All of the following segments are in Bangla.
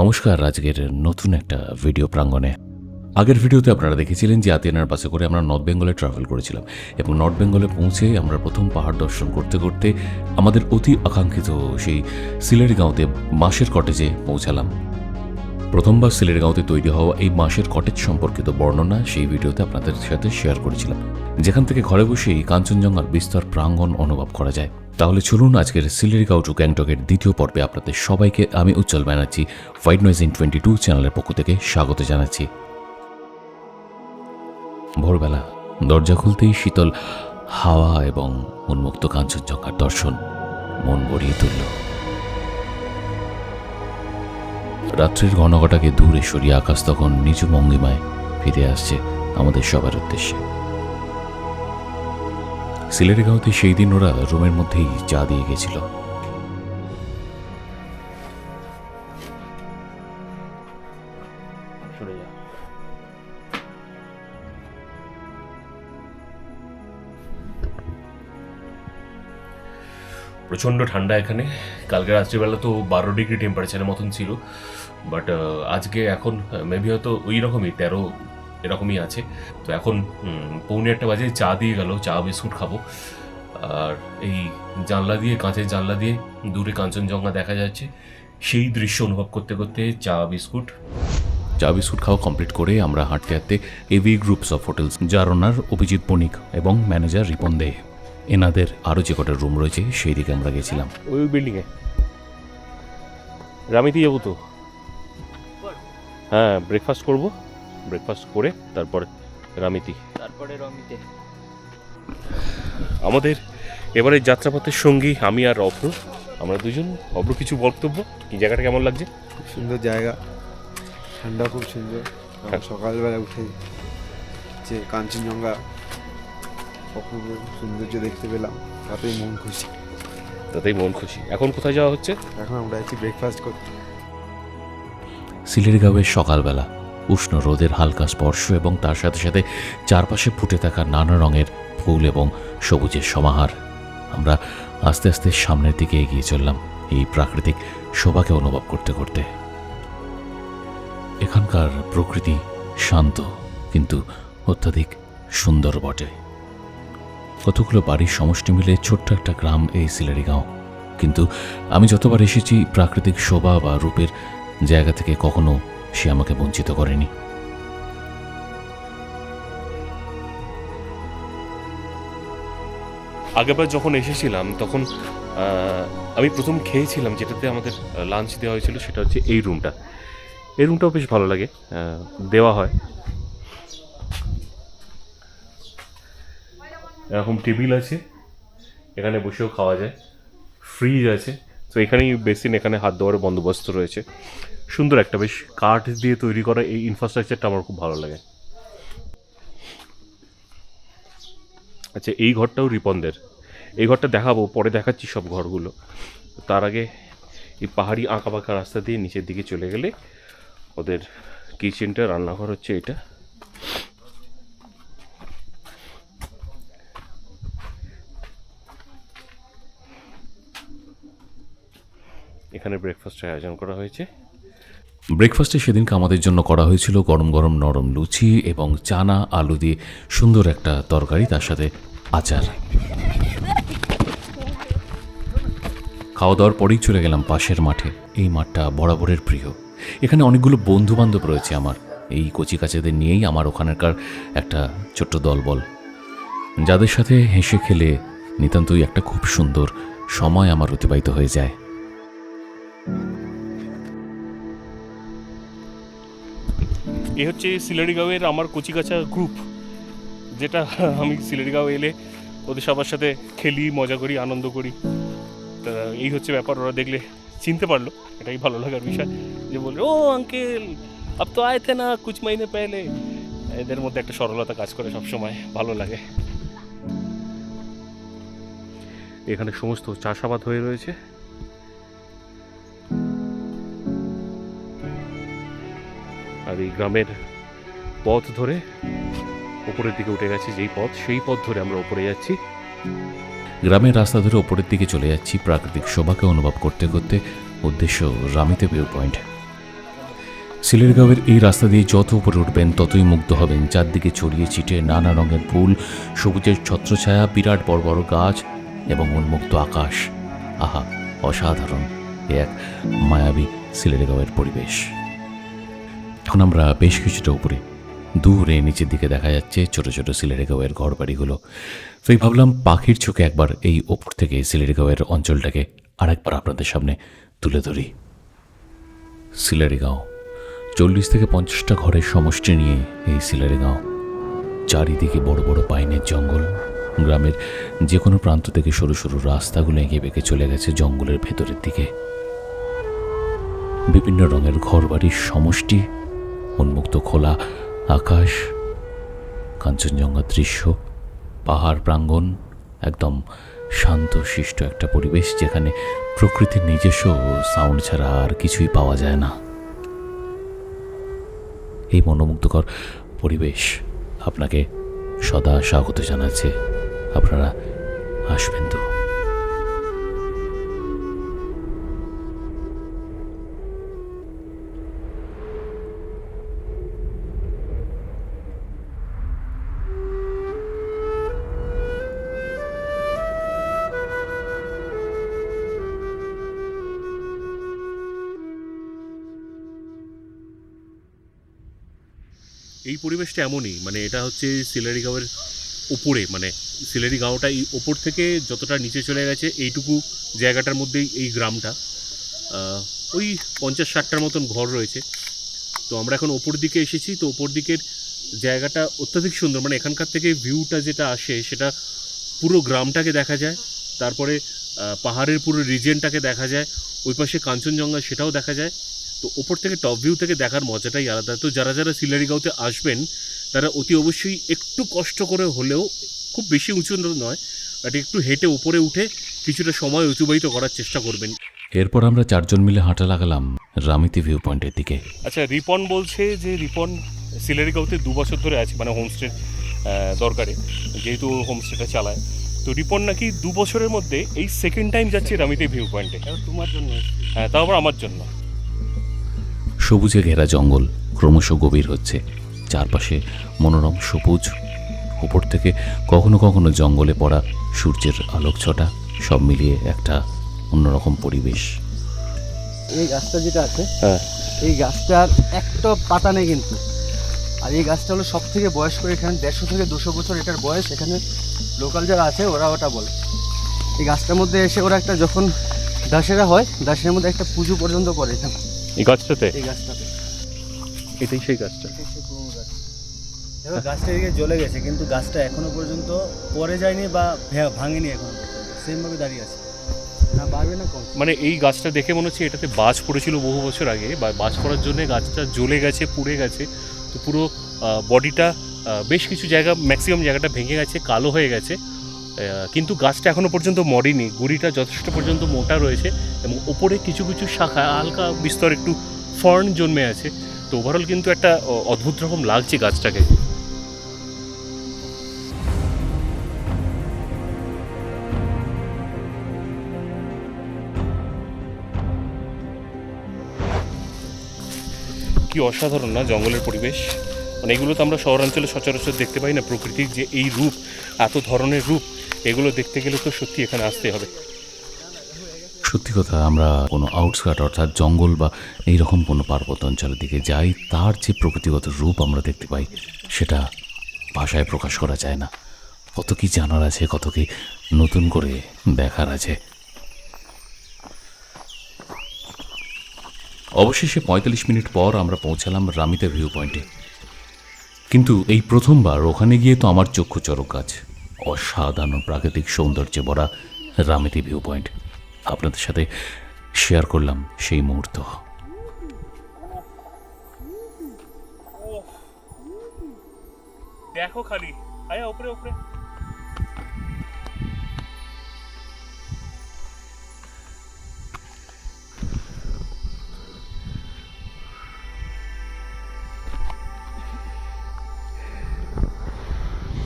নমস্কার, আজকের নতুন একটা ভিডিও প্রাঙ্গণে। আগের ভিডিওতে আপনারা দেখেছিলেন যে আতিয়ানার বাসে করে আমরা নর্থ বেঙ্গলে ট্রাভেল করেছিলাম এবং নর্থ বেঙ্গলে পৌঁছে আমরা প্রথম পাহাড় দর্শন করতে করতে আমাদের অতি আকাঙ্ক্ষিত সেই সিলেটগাঁওতে মাসের কটেজে পৌঁছালাম। প্রথমবার সিলেটগাঁওতে তৈরি হওয়া এই মাসের কটেজ সম্পর্কিত বর্ণনা সেই ভিডিওতে আপনাদের সাথে শেয়ার করেছিলাম, যেখান থেকে ঘরে বসেই কাঞ্চনজঙ্ঘার বিস্তর প্রাঙ্গণ অনুভব করা যায়। তাহলে চলুন আজকের সিলেটগাঁও টু গ্যাংটকের দ্বিতীয় পর্বে আপনাদের সবাইকে আমি Ujjwal Banerjee white noise in twenty two চ্যানেলের পক্ষ থেকে স্বাগত জানাচ্ছি। ভোরবেলা, দরজা খুলতেই শীতল হাওয়া এবং উন্মুক্ত কাঞ্চনজঙ্ঘার দর্শন মন ভরিয়ে তুলল। রাত্রির ঘনঘটাকে দূরে সরিয়ে আকাশ তখন নিচু ভঙ্গিমায় ফিরে আসছে আমাদের সবার উদ্দেশ্যে। সিলেটের গাঁওতে সেই দিন ওরা রুমের মধ্যেই চা দিয়ে গেছিল। প্রচণ্ড ঠান্ডা এখানে। কালকে রাত্রিবেলা তো বারো ডিগ্রি টেম্পারেচারের মতন ছিল বাট আজকে এখন মেবি হয়তো ওই রকমই তেরো এরকমই আছে। তো এখন পৌনে একটা বাজে চা দিয়ে গেল চা বিস্কুট খাব। আর এই জানলা দিয়ে কাঁচের জানলা দিয়ে দূরে কাঞ্চনজঙ্ঘা দেখা যাচ্ছে। সেই দৃশ্য অনুভব করতে করতে চা বিস্কুট চা বিস্কুট খাওয়া কমপ্লিট করে আমরা হাঁটতে হাঁটতে এভি গ্রুপস অফ হোটেলস যার ওনার অভিজিৎ বণিক এবং ম্যানেজার রিপন দে এনাদের আরও যে কটা রুম রয়েছে সেই দিকে আমরা গেছিলাম। ওই বিল্ডিংয়ে রামিতে যাব তো? হ্যাঁ ব্রেকফাস্ট করব। ব্রেকফাস্ট করে তারপর রামিতি। তারপরে রমিতে। আমাদের এবারে যাত্রাপথের সঙ্গী আমি আর অভ্র। আমরা দুজন অভ্র কিছু বক্তব্য? কি জায়গাটা কেমন লাগছে? খুব সুন্দর জায়গা। ঠান্ডা খুব সুন্দর। আমরা হ্যাঁ। সকালবেলা উঠে যে কাঞ্চনজঙ্ঘা অপূর্ব সৌন্দর্য দেখতে পেলাম তাতেই মন খুশি। তাতেই মন খুশি। এখন কোথায় যাওয়া হচ্ছে? এখন আমরা আছি ব্রেকফাস্ট করতে। সিলেটগাঁওয়ের সকালবেলা। উষ্ণ রোদের হালকা স্পর্শ এবং তার সাথে সাথে চারপাশে ফুটে থাকা নানা রঙের ফুল এবং সবুজের সমাহার। আমরা আস্তে আস্তে সামনের দিকে এগিয়ে চললাম এই প্রাকৃতিক শোভাকে অনুভব করতে করতে। এখানকার প্রকৃতি শান্ত কিন্তু অত্যাধিক সুন্দর বটে। কতগুলো বাড়ির সমষ্টি মিলে ছোট্ট একটা গ্রাম এই সিলারিগাঁও। কিন্তু আমি যতবার এসেছি প্রাকৃতিক শোভা বা রূপের জায়গা থেকে কখনো সে আমাকে বঞ্চিত করেনি। আগেরবার যখন এসেছিলাম, তখন আমি প্রথম খেয়েছিলাম যেটাতে আমাদের লাঞ্চ দেওয়া হয়েছিল, সেটা হচ্ছে এই রুমটা এই রুমটাও বেশ ভালো লাগে দেওয়া হয়। এরকম টেবিল আছে, এখানে বসেও খাওয়া যায়। ফ্রিজ আছে, তো এখানেই বেসিন, এখানে হাত দেওয়ার বন্দোবস্ত রয়েছে। সুন্দর একটা, বেশ কাঠ দিয়ে তৈরি করা এই ইনফ্রাস্ট্রাকচারটা আমার খুব ভালো লাগে। আচ্ছা এই ঘরটাও রিপনদের। এই ঘরটা দেখাবো, পরে দেখাচ্ছি সব ঘরগুলো। তার আগে এই পাহাড়ি আঁকা বাঁকা রাস্তা দিয়ে নিচের দিকে চলে গেলে ওদের কিচেনটা রান্নাঘর হচ্ছে এটা। এখানে ব্রেকফাস্টের আয়োজন করা হয়েছে। ব্রেকফাস্টে সেদিনকে আমাদের জন্য করা হয়েছিল গরম গরম নরম লুচি এবং চানা আলু দিয়ে সুন্দর একটা তরকারি, তার সাথে আচার। খাওয়া দাওয়ার পরেই চলে গেলাম পাশের মাঠে। এই মাঠটা বরাবরের প্রিয়। এখানে অনেকগুলো বন্ধু বান্ধব রয়েছে আমার। এই কচিকাচাদের নিয়েই আমার ওখানকার একটা ছোট্ট দলবল। যাদের সাথে হেসে খেলে নিতান্তই একটা খুব সুন্দর সময় আমার অতিবাহিত হয়ে যায়। এ হচ্ছে সিলেরিগাঁওয়ের আমার কচিকাচা গ্রুপ যেটা আমি সিলেরিগাঁও এলে ওদের সবার সাথে খেলি, মজা করি, আনন্দ করি। তা এই হচ্ছে ব্যাপার, ওরা দেখলে চিনতে পারল, এটাই ভালো লাগার বিষয়, যে বলল, ও আঙ্কেল আপ তো আয় থে না কুছ মাইনে পেলে এদের মধ্যে একটা সরলতা কাজ করে সবসময়, ভালো লাগে। এখানে সমস্ত চাষাবাদ হয়ে রয়েছে। এই গ্রামের পথ ধরে উপরের দিকে উঠে গেছে, যেই পথ, সেই পথ ধরে আমরা উপরে যাচ্ছি। গ্রামের রাস্তা ধরে ওপরের দিকে চলে যাচ্ছি প্রাকৃতিক শোভাকে অনুভব করতে করতে। উদ্দেশ্য রামিতে ভিউ পয়েন্ট সিলেরগাঁওয়ের এই রাস্তা দিয়ে যত উপরে উঠবেন, ততই মুগ্ধ হবেন। চারদিকে ছড়িয়ে ছিটে নানা রঙের ফুল, সবুজের ছত্রছায়া, বিরাট বড় বড় গাছ এবং উন্মুক্ত আকাশ। আহা, অসাধারণ। এক মায়াবী সিলেরগাঁওয়ের পরিবেশ। এখন আমরা বেশ কিছুটা উপরে, দূরে নিচের দিকে দেখা যাচ্ছে ছোট ছোট সিলেরগাঁওয়ের ঘর বাড়িগুলো তো এই ভাবলাম পাখির চোখে একবার এই ওপর থেকে সিলেরগাঁওয়ের অঞ্চলটাকে আরেকবার আপনাদের সামনে তুলে ধরি। সিলেরিগাঁও চল্লিশ থেকে পঞ্চাশটা ঘরের সমষ্টি নিয়ে এই সিলেরিগাঁও চারিদিকে বড় বড় পাইনের জঙ্গল। গ্রামের যে কোনো প্রান্ত থেকে সরু সরু রাস্তাগুলো এঁকে বেঁকে চলে গেছে জঙ্গলের ভেতরের দিকে। বিভিন্ন রঙের ঘরবাড়ির সমষ্টি উন্মুক্ত খোলা আকাশ, কাঞ্চনজঙ্ঘা দৃশ্য, পাহাড় প্রাঙ্গণ, একদম শান্ত শিষ্ট একটা পরিবেশ যেখানে প্রকৃতির নিজস্ব সাউন্ড ছাড়া আর কিছুই পাওয়া যায় না। এই মনোমুগ্ধকর পরিবেশ আপনাকে সদা স্বাগত জানাচ্ছে। আপনারা আসবেন তো? এই পরিবেশটা এমনই মানে এটা হচ্ছে সিলারি গাঁওয়ের উপরে মানে সিলারি গাঁওটা এই ওপর থেকে যতটা নিচে চলে গেছে, এইটুকু জায়গাটার মধ্যেই এই গ্রামটা। ওই পঞ্চাশ ষাটটার মতন ঘর রয়েছে। তো আমরা এখন ওপর দিকে এসেছি, তো ওপর দিকের জায়গাটা অত্যাধিক সুন্দর মানে এখানকার থেকে ভিউটা যেটা আসে, সেটা পুরো গ্রামটাকে দেখা যায়। তারপরে পাহাড়ের পুরো রিজেনটাকে দেখা যায়। ওই পাশে কাঞ্চনজঙ্ঘা, সেটাও দেখা যায়। তো ওপর থেকে টপ ভিউ থেকে দেখার মজাটাই আলাদা। তো যারা যারা সিলারিগাঁওতে আসবেন তারা অতি অবশ্যই একটু কষ্ট করে হলেও খুব বেশি উঁচু নয় বাট একটু হেঁটে উপরে উঠে কিছুটা সময় অতিবাহিত করার চেষ্টা করবেন। এরপর আমরা চারজন মিলে হাঁটা লাগালাম রামিতি ভিউ পয়েন্টের দিকে। আচ্ছা রিপন বলছে যে রিপন সিলারিগাঁওতে দু বছর ধরে আছে মানে হোমস্টে দরকারে যেহেতু হোমস্টেটা চালায়। তো রিপন নাকি দু বছরের মধ্যে এই সেকেন্ড টাইম যাচ্ছে রামিতে ভিউ পয়েন্টে তোমার জন্য। হ্যাঁ তাও আবার আমার জন্য। সবুজে ঘেরা জঙ্গল ক্রমশ গভীর হচ্ছে। চারপাশে মনোরম সবুজ। উপর থেকে কখনো কখনো জঙ্গলে পড়া সূর্যের আলোক ছটা সব মিলিয়ে একটা অন্যরকম পরিবেশ। এই গাছটা যেটা আছে হ্যাঁ। এই গাছটার একটা পাতা নেই কিন্তু। আর এই গাছটা হলো সব থেকে বয়স্ক এখানে দেড়শো থেকে দুশো বছর এটার বয়স। এখানে লোকাল যারা আছে ওরা ওটা বলে। এই গাছটার মধ্যে এসে ওরা একটা যখন দাসেরা হয় দাসের মধ্যে একটা পুজো পর্যন্ত করে এখানে। এই গাছটাতে? এই গাছটাতে। এটাই সেই গাছটা। এবার গাছটা এদিকে জ্বলে গেছে কিন্তু গাছটা এখনও পর্যন্ত পরে যায়নি বা ভাঙেনি এখনও। সেমভাবে দাঁড়িয়ে আছে। না বাড়বে না কম মানে এই গাছটা দেখে মনে হচ্ছে এটাতে বাজ পড়েছিল বহু বছর আগে বা বাজ পড়ার জন্য গাছটা জ্বলে গেছে পুড়ে গেছে। তো পুরো বডিটা বেশ কিছু জায়গা ম্যাক্সিমাম জায়গাটা ভেঙে গেছে কালো হয়ে গেছে। কিন্তু গাছটা এখনও পর্যন্ত মরেনি। গুড়িটা যথেষ্ট পর্যন্ত মোটা রয়েছে। এবং ওপরে কিছু কিছু শাখা, হালকা বিস্তর একটু ফার্ন জন্মে আছে। তো ওভারঅল কিন্তু একটা অদ্ভুত রকম লাগছে গাছটাকে। কি অসাধারণ না জঙ্গলের পরিবেশ। মানে এগুলো তো আমরা শহরাঞ্চলে সচরাচর দেখতে পাই না। প্রকৃতির যে এই রূপ, এত ধরনের রূপ, এগুলো দেখতে গেলে তো সত্যি এখানে আসতে হবে। সত্যি কথা, আমরা কোনো আউটস্কাট অর্থাৎ জঙ্গল বা এইরকম কোনো পার্বত্য অঞ্চলের দিকে যাই, তার যে প্রকৃতিগত রূপ আমরা দেখতে পাই, সেটা ভাষায় প্রকাশ করা যায় না। কত কি জানার আছে, কত কি নতুন করে দেখার আছে। অবশেষে পঁয়তাল্লিশ মিনিট পর আমরা পৌঁছালাম রামিতে ভিউ পয়েন্টে কিন্তু এই প্রথমবার ওখানে গিয়ে তো আমার চক্ষু চরক গাছ, অসাধারণ প্রাকৃতিক সৌন্দর্যে ভরা রামিতি ভিউ পয়েন্ট আপনাদের সাথে শেয়ার করলাম সেই মুহূর্ত। দেখো খালি। আয়া, উপরে উপরে।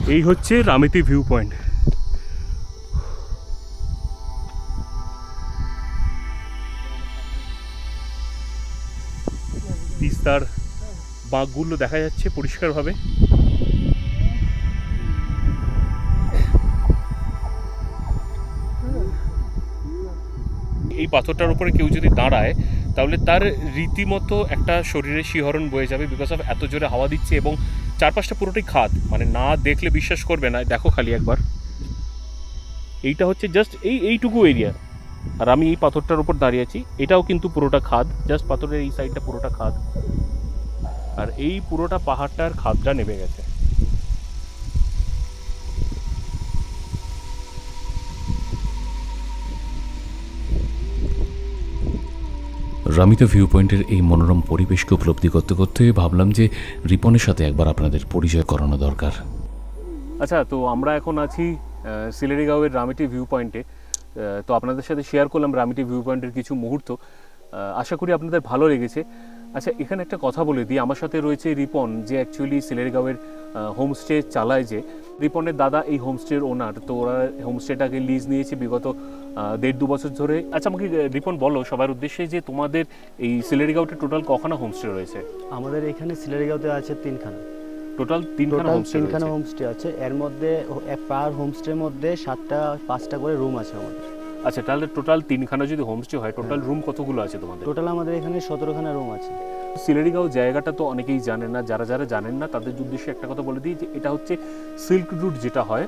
এই হচ্ছে রামিতি ভিউ পয়েন্ট বাঁকগুলো দেখা যাচ্ছে পরিষ্কারভাবে। এই পাথরটার উপরে কেউ যদি দাঁড়ায়, তাহলে তার রীতিমতো একটা শরীরে শিহরণ বয়ে যাবে বিকজ অফ এত জোরে হাওয়া দিচ্ছে এবং চারপাশটা পুরোটাই খাদ। মানে না দেখলে বিশ্বাস করবে না। দেখো খালি একবার। এইটা হচ্ছে জাস্ট এই এইটুকু এরিয়া আর আমি এই পাথরটার উপর দাঁড়িয়ে আছি। এটাও কিন্তু পুরোটা খাদ। জাস্ট পাথরের এই সাইডটা পুরোটা খাদ। আর এই পুরোটা পাহাড়টার খাদটা নেমে গেছে। রামিতা ভিউ পয়েন্টের এই মনোরম পরিবেশকে উপলব্ধি করতে করতে ভাবলাম যে রিপনের সাথে একবার আপনাদের পরিচয় করানো দরকার। আচ্ছা তো আমরা এখন আছি সিলেরিগাঁওয়ের রামিটি ভিউ পয়েন্টে তো আপনাদের সাথে শেয়ার করলাম রামিটি ভিউ পয়েন্টের কিছু মুহূর্ত। আশা করি আপনাদের ভালো লেগেছে। আচ্ছা এখানে একটা কথা বলে দিই। আমার সাথে রয়েছে রিপন যে অ্যাকচুয়ালি সিলেরগাঁওয়ের হোমস্টে চালায় যে। রিপনের দাদা এই হোমস্টের ওনার তো ওরা হোমস্টেটাকে লিজ নিয়েছে বিগত দেড় দু বছর ধরে। আচ্ছা আমাকে রিপন বলো সবার উদ্দেশ্যে যে তোমাদের এই সিলেরিগাঁওতে টোটাল কখানা হোমস্টে রয়েছে? আমাদের এখানে সিলারিগাঁওতে আছে তিনখানা। টোটাল তিনখানা হোমস্টে তিনখানা হোমস্টে আছে। এর মধ্যে পার হোমস্টের মধ্যে সাতটা পাঁচটা করে রুম আছে আমাদের। আচ্ছা তাহলে টোটাল তিনখানা যদি হোমস্টে হয় টোটাল রুম কতগুলো আছে তোমাদের? টোটাল আমাদের এখানে সতেরোখানা রুম আছে। সিলেরিগাঁও জায়গাটা তো অনেকেই জানেন না যারা যারা জানেন না তাদের উদ্দেশ্যে একটা কথা বলে দিই যে এটা হচ্ছে সিল্ক রুট যেটা হয়।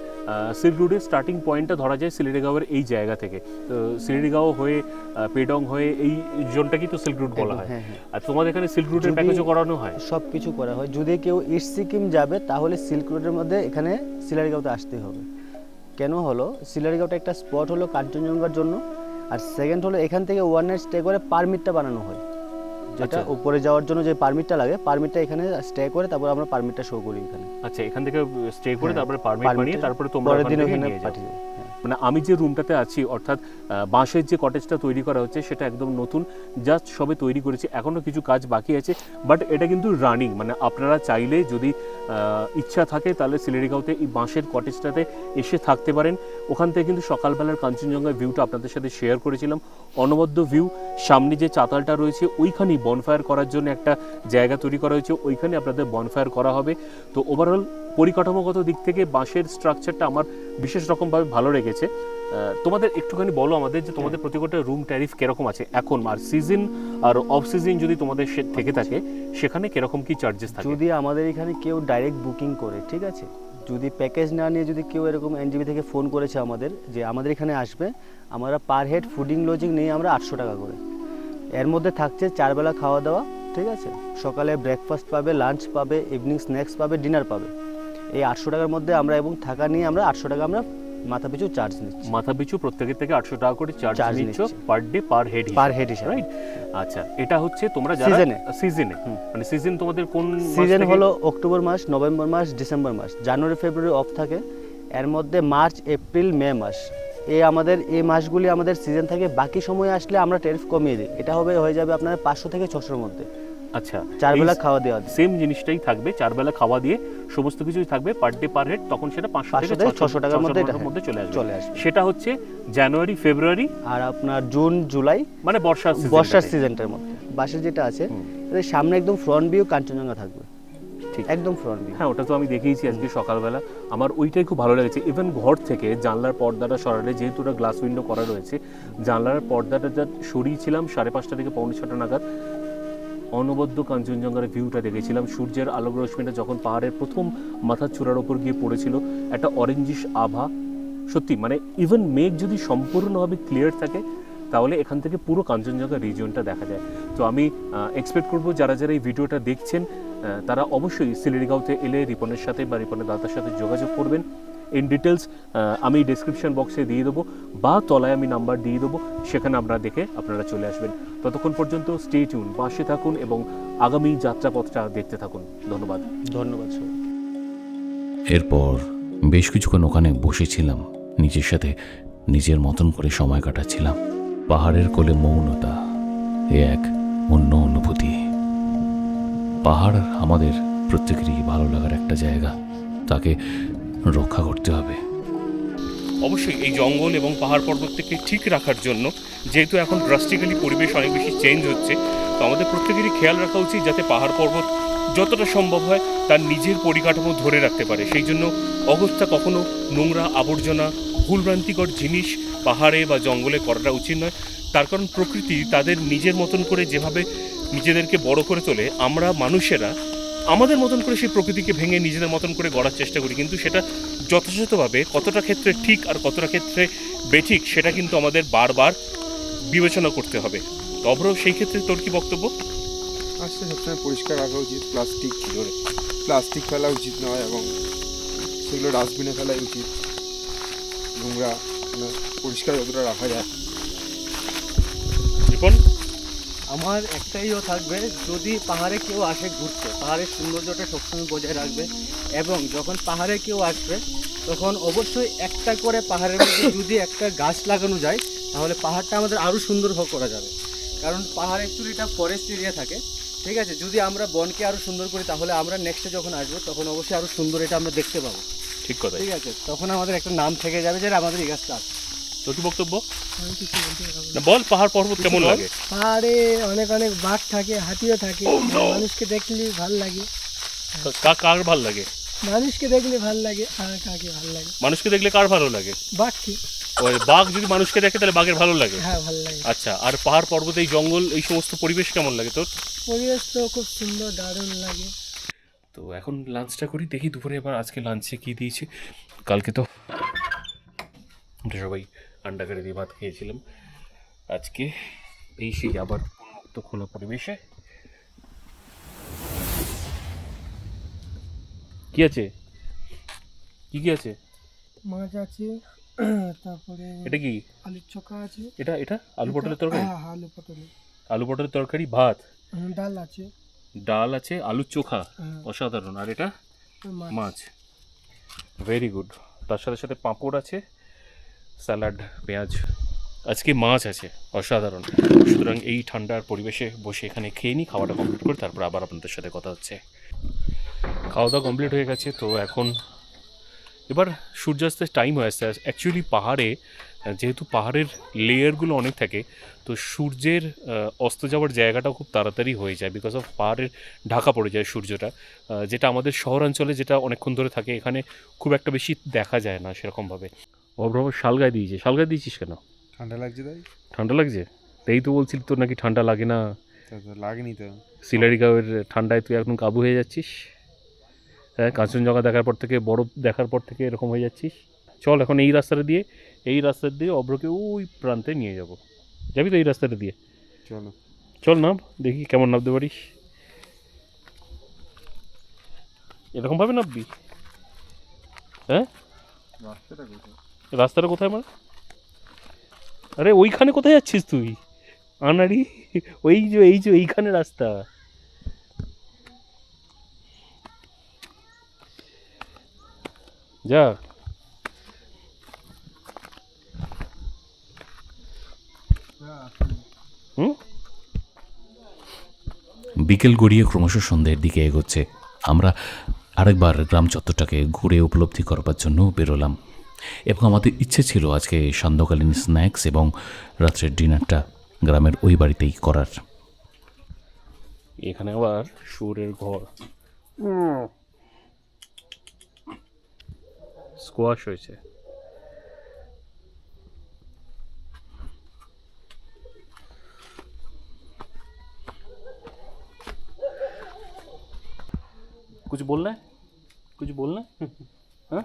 সিল্ক রুটের স্টার্টিং পয়েন্টটা ধরা যায় সিলেরিগাঁওয়ের এই জায়গা থেকে। তো সিলেরিগাঁও হয়ে পেডং হয়ে এই জোনটাকেই তো সিল্ক রুট বলা হয়। হ্যাঁ হ্যাঁ। আর তোমাদের এখানে সিল্ক রুটের প্যাকেজও করানো হয়? সব কিছু করা হয়। যদি কেউ ইস্ট সিকিম যাবে তাহলে সিল্ক রুটের মধ্যে এখানে সিলারিগাঁওতে আসতে হবে। কেন হলো? সিলারিগাঁওটা একটা স্পট হলো কাঞ্চনজঙ্ঘার জন্য আর সেকেন্ড হলো এখান থেকে ওয়ান নাইট স্টে করে পারমিটটা বানানো হয়। যেটা আচ্ছা। উপরে যাওয়ার জন্য যে পারমিটটা লাগে পারমিটটা এখানে স্টে করে তারপর আমরা পারমিটটা শো করি এখানে। আচ্ছা এখান থেকে স্টে করে হ্যাঁ, তারপরে পারমিট বানিয়ে তারপরে তোমরা পরের দিন ওখানে পাঠিয়ে। মানে আমি যে রুমটাতে আছি, অর্থাৎ বাঁশের যে কটেজটা তৈরি করা হচ্ছে, সেটা একদম নতুন জাস্ট সবে তৈরি করেছে এখনও কিছু কাজ বাকি আছে বাট এটা কিন্তু রানিং মানে আপনারা চাইলে যদি ইচ্ছা থাকে, তাহলে সিলেরিগাঁওতে এই বাঁশের কটেজটাতে এসে থাকতে পারেন। ওখান থেকে কিন্তু সকালবেলার কাঞ্চনজঙ্ঘা ভিউটা আপনাদের সাথে শেয়ার করেছিলাম। অনবদ্য ভিউ সামনে যে চাতালটা রয়েছে, ওইখানেই বনফায়ার করার জন্য একটা জায়গা তৈরি করা হয়েছে, ওইখানে আপনাদের বনফায়ার করা হবে। তো ওভারঅল পরিকাঠামোগত দিক থেকে বাঁশের স্ট্রাকচারটা আমার বিশেষ রকমভাবে ভালো রেখেছে তোমাদের একটুখানি বলো আমাদের যে তোমাদের প্রতি কটা রুম ট্যারিফ কীরকম আছে এখন? আর সিজন আর অফ সিজন যদি তোমাদের সে- থেকে থাকে সেখানে কীরকম কি চার্জেস থাকে? যদি আমাদের এখানে কেউ ডাইরেক্ট বুকিং করে ঠিক আছে? যদি প্যাকেজ না নিয়ে যদি কেউ এরকম এনজিবি থেকে ফোন করেছে আমাদের যে আমাদের এখানে আসবে আমরা পার হেড ফুডিং লজিং নিয়ে আমরা আটশো টাকা করে। এর মধ্যে থাকছে চারবেলা খাওয়া দাওয়া ঠিক আছে? সকালে ব্রেকফাস্ট পাবে লাঞ্চ পাবে ইভিনিং স্ন্যাক্স পাবে ডিনার পাবে। এই আটশো টাকার মধ্যে আমরা এবং থাকা নিয়ে আমরা আটশো টাকা আমরা মাথা পিছু চার্জ নিচ্ছি। মাথা পিছু প্রত্যেকের থেকে আটশো টাকা করে চার্জ নিচ্ছ per day per head per head হিসাবে। রাইট আচ্ছা এটা হচ্ছে তোমরা এ। সিজনে মানে সিজন তোমাদের কোন সিজন হলো অক্টোবর মাস নভেম্বর মাস ডিসেম্বর মাস। জানুয়ারি ফেব্রুয়ারি অফ থাকে। এর মধ্যে মার্চ এপ্রিল মে মাস। এই আমাদের এই মাসগুলি আমাদের সিজন থাকে। বাকি সময় আসলে আমরা টেরিফ কমিয়ে দিই। এটা হবে হয়ে যাবে আপনার পাঁচশো থেকে ছশোর মধ্যে। আচ্ছা চার বেলা খাওয়া দেওয়া সেম জিনিসটাই থাকবে চার বেলা খাওয়া দিয়ে সমস্ত কিছুই থাকবে পার ডে পার হেড তখন সেটা পাঁচশো 500 থেকে ছশো টাকার মধ্যে মধ্যে চলে আসবে। চলে আসবে। সেটা হচ্ছে জানুয়ারি ফেব্রুয়ারি আর আপনার জুন জুলাই মানে বর্ষার বর্ষার সিজনটার মধ্যে। বাসের যেটা আছে সামনে একদম ফ্রন্ট ভিউ কাঞ্চনজঙ্ঘা থাকবে। ঠিক। একদম ফ্রন্ট ভিউ হ্যাঁ ওটা তো আমি দেখেইছি আজকে সকালবেলা। আমার ওইটাই খুব ভালো লেগেছে। ইভেন ঘর থেকে জানলার পর্দাটা সরালে যেহেতু ওটা গ্লাস উইন্ডো করা রয়েছে জানলার পর্দাটা যা সরিয়েছিলাম সাড়ে পাঁচটা থেকে পৌনে ছটা নাগাদ অনবদ্য কাঞ্চনজঙ্ঘার ভিউটা দেখেছিলাম। সূর্যের আলোক রশ্মিটা যখন পাহাড়ের প্রথম মাথার চূড়ার ওপর গিয়ে পড়েছিল, একটা অরেঞ্জিস আভা। সত্যি মানে ইভেন মেঘ যদি সম্পূর্ণভাবে ক্লিয়ার থাকে, তাহলে এখান থেকে পুরো কাঞ্চনজঙ্ঘা রিজিয়নটা দেখা যায়। তো আমি এক্সপেক্ট করব যারা যারা এই ভিডিওটা দেখছেন তারা অবশ্যই সিলেরিগাঁওতে এলে রিপনের সাথে বা রিপনের দাদার সাথে যোগাযোগ করবেন। ইন ডিটেলস আমি ডিসক্রিপশন বক্সে দিয়ে দেবো বা তলায় আমি নাম্বার দিয়ে দেবো সেখানে আপনারা দেখে আপনারা চলে আসবেন। ততক্ষণ পর্যন্ত স্টে টিউন পাশে থাকুন এবং আগামী যাত্রাপথটা দেখতে থাকুন। ধন্যবাদ। ধন্যবাদ সবাই এরপর বেশ কিছুক্ষণ ওখানে বসেছিলাম নিজের সাথে নিজের মতন করে সময় কাটাচ্ছিলাম। পাহাড়ের কোলে মৌনতা এ এক অন্য অনুভূতি। পাহাড় আমাদের প্রত্যেকেরই ভালো লাগার একটা জায়গা। তাকে রক্ষা করতে হবে। অবশ্যই এই জঙ্গল এবং পাহাড় পর্বত থেকে ঠিক রাখার জন্য, যেহেতু এখন ড্রাস্টিক্যালি পরিবেশ অনেক বেশি চেঞ্জ হচ্ছে, তো আমাদের প্রত্যেকেরই খেয়াল রাখা উচিত যাতে পাহাড় পর্বত যতটা সম্ভব হয় তার নিজের পরিকাঠামো ধরে রাখতে পারে। সেই জন্য অগত্যা কখনো নোংরা আবর্জনা, ভুলভ্রান্তিকর জিনিস পাহাড়ে বা জঙ্গলে করাটা উচিত নয়। তার কারণ প্রকৃতি তাদের নিজের মতন করে যেভাবে নিজেদেরকে বড় করে তোলে, আমরা মানুষেরা আমাদের মতন করে সেই প্রকৃতিকে ভেঙে নিজেদের মতন করে গড়ার চেষ্টা করি কিন্তু সেটা যথাযথভাবে কতটা ক্ষেত্রে ঠিক আর কতটা ক্ষেত্রে বেঠিক সেটা কিন্তু আমাদের বারবার বিবেচনা করতে হবে। তো অভ্র সেই ক্ষেত্রে তোর কি বক্তব্য? আসতে সবসময় পরিষ্কার রাখা উচিত প্লাস্টিক ধরে প্লাস্টিক ফেলা উচিত নয় এবং সেগুলো ডাস্টবিনে ফেলাই উচিত। নোংরা মানে পরিষ্কার যতটা রাখা যায়। আমার একটাইও থাকবে যদি পাহাড়ে কেউ আসে ঘুরতে পাহাড়ের সৌন্দর্যটা সবসময় বজায় রাখবে এবং যখন পাহাড়ে কেউ আসবে তখন অবশ্যই একটা করে পাহাড়ের মধ্যে যদি একটা গাছ লাগানো যায় তাহলে পাহাড়টা আমাদের আরও সুন্দর ভোগ করা যাবে। কারণ পাহাড় অ্যাকচুয়ালি এটা ফরেস্ট এরিয়া থাকে ঠিক আছে? যদি আমরা বনকে আরও সুন্দর করি তাহলে আমরা নেক্সটে যখন আসব তখন অবশ্যই আরও সুন্দর এটা আমরা দেখতে পাবো। ঠিক কথা ঠিক আছে? তখন আমাদের একটা নাম থেকে যাবে যে আমাদের এই গাছটা আছে। তোর কি বক্তব্য? না। বল পাহাড় পর্বত কেমন লাগে? পাহাড়ে অনেক অনেক বাঘ থাকে হাতিও থাকে। মানুষকে দেখলে ভালো লাগে। কার ভালো লাগে? মানুষকে দেখলে ভালো লাগে আর কাকে ভালো লাগে? মানুষকে দেখলে কার ভালো লাগে? বাঘকে ওই বাঘ যদি মানুষকে দেখে তাহলে বাঘের ভালো লাগে। হ্যাঁ ভালো লাগে। আচ্ছা আর পাহাড় পর্বত এই জঙ্গল এই সমস্ত পরিবেশ কেমন লাগে তোর? পরিবেশ তো খুব সুন্দর দারুণ লাগে। তো এখন লাঞ্চটা করি দেখি দুপুরে এবার আজকে লাঞ্চে কি দিয়েছে। কালকে তো আমরা সবাই আন্ডা করে দিয়ে ভাত খেয়েছিলাম। আজকে এই সেই আবার উন্মুক্ত খোলা পরিবেশে। কি আছে? কি কি আছে? মাছ আছে তারপরে এটা কি? আলুর চোখা আছে। এটা এটা? আলু পটলের তরকারি? হ্যাঁ হ্যাঁ, আলু পটল আলু পটলের তরকারি ভাত? ডাল আছে। ডাল আছে আলুর চোখা? হ্যাঁ, অসাধারণ। আর এটা? মাছ। ভেরি গুড তার সাথে সাথে পাঁপড় আছে। স্যালাড, পেঁয়াজ, আজকে মাছ আছে, অসাধারণ। সুতরাং এই ঠান্ডার পরিবেশে বসে এখানে খেয়ে নিই, খাওয়াটা কমপ্লিট করে তারপর আবার আপনাদের সাথে কথা হচ্ছে। খাওয়া দাওয়া কমপ্লিট হয়ে গেছে, তো এখন এবার সূর্যাস্তের টাইম হয়ে আসছে। অ্যাকচুয়ালি পাহাড়ে, যেহেতু পাহাড়ের লেয়ারগুলো অনেক থাকে, তো সূর্যের অস্ত যাওয়ার জায়গাটাও খুব তাড়াতাড়ি হয়ে যায় বিকজ অফ পাহাড়ের ঢাকা পড়ে যায় সূর্যটা যেটা আমাদের শহরাঞ্চলে যেটা অনেকক্ষণ ধরে থাকে, এখানে খুব একটা বেশি দেখা যায় না সেরকমভাবে। অভ্রম শালগায় দিয়েছে। শালগায় দিয়েছিস কেন? ঠান্ডা লাগছে তাই? ঠান্ডা লাগছে? তাই তো বলছিলি তোর নাকি ঠান্ডা লাগে না। লাগেনি তো। সিলারি সিলারিগাঁওয়ের ঠান্ডায় তুই এখন কাবু হয়ে যাচ্ছিস। হ্যাঁ কাঞ্চনজঙ্ঘা দেখার পর থেকে বরফ দেখার পর থেকে এরকম হয়ে যাচ্ছিস। চল এখন এই রাস্তাটা দিয়ে এই রাস্তা দিয়ে অভ্রকে ওই প্রান্তে নিয়ে যাব। যাবি তো এই রাস্তাটা দিয়ে? চলো। চল নাম দেখি কেমন নামতে পারিস। এরকমভাবে নামবি? হ্যাঁ? রাস্তাটা রাস্তাটা কোথায় মানে আরে ওইখানে কোথায় যাচ্ছিস তুই? আনাড়ি, ওই যে, এই যে এইখানে রাস্তা। যা। বিকেল গড়িয়ে ক্রমশ সন্ধ্যের দিকে এগোচ্ছে। আমরা আরেকবার গ্রাম চত্বরটাকে ঘুরে উপলব্ধি করবার জন্য বেরোলাম। এবং আমাদের ইচ্ছে ছিল আজকে সান্ধ্যকালীন স্ন্যাক্স এবং রাত্রের ডিনারটা গ্রামের ওই বাড়িতেই করার এখানে আবার শুয়োরের ঘর স্কোয়াশ হয়েছে कुछ बोलना है कुछ बोलना है हाँ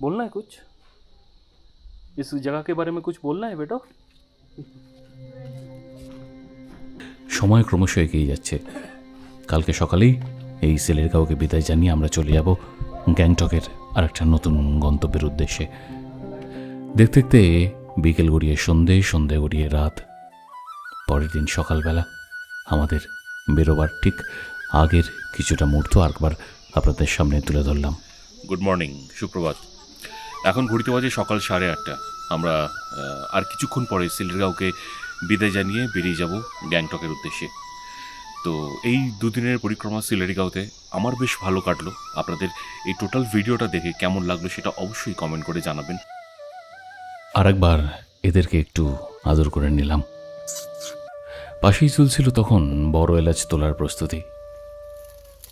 बोलना है कुछ इस जगह के बारे में कुछ बोलना है बेटो সময় ক্রমশ এগিয়ে যাচ্ছে কালকে সকালেই এই সেলের কাউকে বিদায় জানিয়ে আমরা চলে যাব গ্যাংটকের আরেকটা নতুন গন্তব্যের উদ্দেশ্যে দেখতে দেখতে বিকেল গড়িয়ে সন্ধে সন্ধে গড়িয়ে রাত পরের দিন সকালবেলা আমাদের বেরোবার ঠিক আগের কিছুটা মুহূর্ত আরেকবার আপনাদের সামনে তুলে ধরলাম গুড মর্নিং সুপ্রভাত এখন ঘড়িতে বাজে সকাল সাড়ে আটটা। আমরা আর কিছুক্ষণ পরে সিলেটগাঁওকে বিদায় জানিয়ে বেরিয়ে যাব গ্যাংটকের উদ্দেশ্যে। তো এই দুদিনের পরিক্রমা সিলেরিগাঁওতে আমার বেশ ভালো কাটলো। আপনাদের এই টোটাল ভিডিওটা দেখে কেমন লাগল সেটা অবশ্যই কমেন্ট করে জানাবেন। আরেকবার এদেরকে একটু আদর করে নিলাম। পাশেই চলছিল তখন বড় এলাচ তোলার প্রস্তুতি।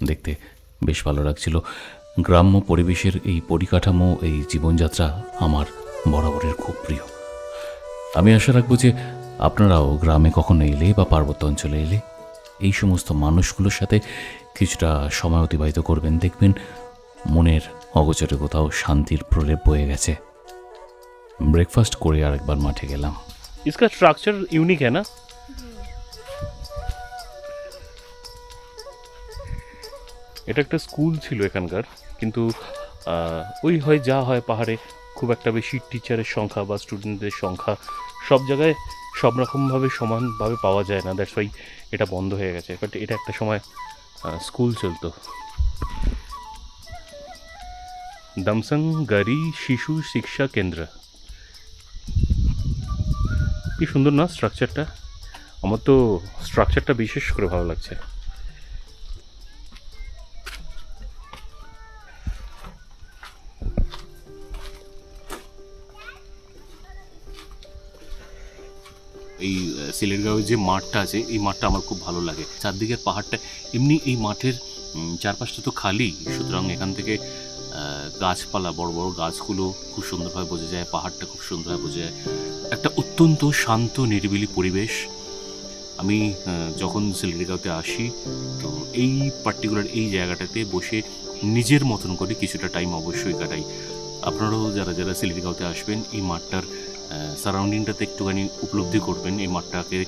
দেখতে বেশ ভালো লাগছিল। গ্রাম্য পরিবেশের এই পরিকাঠামো এই জীবনযাত্রা আমার বরাবরের খুব প্রিয় আমি আশা রাখবো যে আপনারাও গ্রামে কখনো এলে বা পার্বত্য অঞ্চলে এলে এই সমস্ত মানুষগুলোর সাথে কিছুটা সময় অতিবাহিত করবেন দেখবেন মনের অগোচরে কোথাও শান্তির প্রলেপ বয়ে গেছে ব্রেকফাস্ট করে আরেকবার মাঠে গেলাম इसका स्ट्रक्चर यूनिक है ना এটা একটা স্কুল ছিল এখানকার কিন্তু ওই হয় যা হয় পাহাড়ে, খুব একটা বেশি টিচারের সংখ্যা বা স্টুডেন্টদের সংখ্যা সব জায়গায় সব রকমভাবে সমানভাবে পাওয়া যায় না। দ্যাটস ওয়াই এটা বন্ধ হয়ে গেছে। বাট এটা একটা সময় স্কুল চলতো। দমসং গারি শিশু শিক্ষা কেন্দ্র কি সুন্দর না স্ট্রাকচারটা আমার তো স্ট্রাকচারটা বিশেষ করে ভালো লাগছে। সিলেটগাঁওয়ের যে মাঠটা আছে, এই মাঠটা আমার খুব ভালো লাগে। চারদিকের পাহাড়টা, এমনি এই মাঠের চারপাশটা তো খালি। সুতরাং এখান থেকে গাছপালা, বড় বড় গাছগুলো খুব সুন্দরভাবে বোঝা যায়, পাহাড়টা খুব সুন্দরভাবে বোঝা যায়। একটা অত্যন্ত শান্ত, নিরিবিলি পরিবেশ। আমি যখন সিলেটগাঁওতে আসি, তো এই পার্টিকুলার এই জায়গাটাতে বসে নিজের মতন করে কিছুটা টাইম অবশ্যই কাটাই। আপনারাও যারা যারা সিলেটগাঁওতে আসবেন, এই মাঠটার সারাউন্ডিংটাতে একটুখানি উপলব্ধি করবেন, এই মাঠটাকে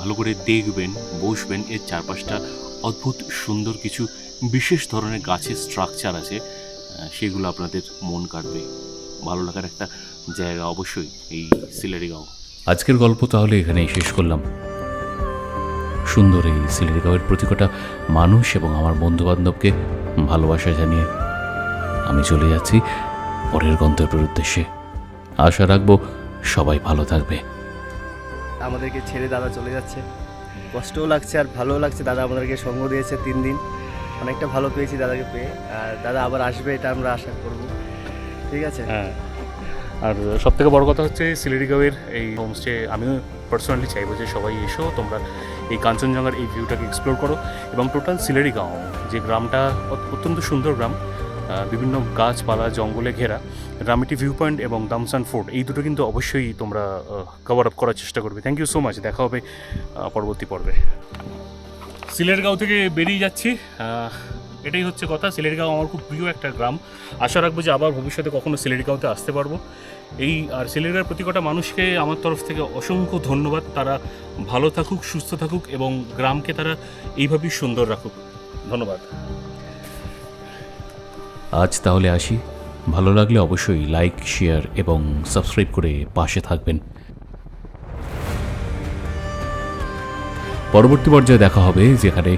ভালো করে দেখবেন, বসবেন। এর চারপাশটা অদ্ভুত সুন্দর কিছু বিশেষ ধরনের গাছের স্ট্রাকচার আছে সেগুলো আপনাদের মন কাটবে ভালো লাগার একটা জায়গা অবশ্যই এই সিলেরিগাঁও। আজকের গল্প তাহলে এখানেই শেষ করলাম। সুন্দর এই সিলেটগাঁওয়ের প্রতিকটা মানুষ এবং আমার বন্ধুবান্ধবকে ভালোবাসা জানিয়ে আমি চলে যাচ্ছি পরের গন্তব্যের উদ্দেশ্যে। আশা রাখব সবাই ভালো থাকবে। আমাদেরকে ছেড়ে দাদা চলে যাচ্ছে। কষ্টও লাগছে আর ভালোও লাগছে। দাদা আমাদেরকে সঙ্গ দিয়েছে তিন দিন। অনেকটা ভালো পেয়েছি দাদাকে পেয়ে। আর দাদা আবার আসবে এটা আমরা আশা করব। ঠিক আছে? হ্যাঁ। আর সব থেকে বড় কথা হচ্ছে সিলেরিগাঁওয়ের এই হোমস্টে আমিও পার্সোনালি চাইব যে সবাই এসো তোমরা এই কাঞ্চনজঙ্ঘার এই ভিউটাকে এক্সপ্লোর করো। এবং টোটাল সিলেরিগাঁও যে গ্রামটা অত্যন্ত সুন্দর গ্রাম বিভিন্ন গাছপালা, জঙ্গলে ঘেরা, রামিটি ভিউ পয়েন্ট এবং দামসান ফোর্ট এই দুটো কিন্তু অবশ্যই তোমরা কভার আপ করার চেষ্টা করবে। থ্যাংক ইউ সো মাচ দেখা হবে পরবর্তী পর্বে। সিলেটগাঁও থেকে বেরিয়ে যাচ্ছি। এটাই হচ্ছে কথা, সিলেটগাঁও আমার খুব প্রিয় একটা গ্রাম। আশা রাখব যে আবার ভবিষ্যতে কখনো সিলেটগাঁওতে আসতে পারব। এই, আর সিলেটের প্রতি কটা মানুষকে আমার তরফ থেকে অসংখ্য ধন্যবাদ। তারা ভালো থাকুক, সুস্থ থাকুক এবং গ্রামকে তারা এইভাবেই সুন্দর রাখুক। ধন্যবাদ। আজ তাহলে আসি। ভালো লাগলে অবশ্যই লাইক শেয়ার এবং সাবস্ক্রাইব করে পাশে থাকবেন। পরবর্তী পর্যায়ে দেখা হবে যেখানে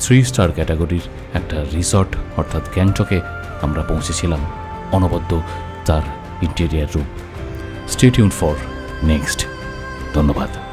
থ্রি স্টার ক্যাটাগরির একটা রিসর্ট অর্থাৎ গ্যাংটকে আমরা পৌঁছেছিলাম, অনবদ্য তার interior room stay tuned for next ধন্যবাদ।